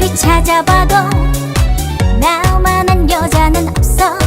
아무리 찾아봐도 나만한 여자는 없어.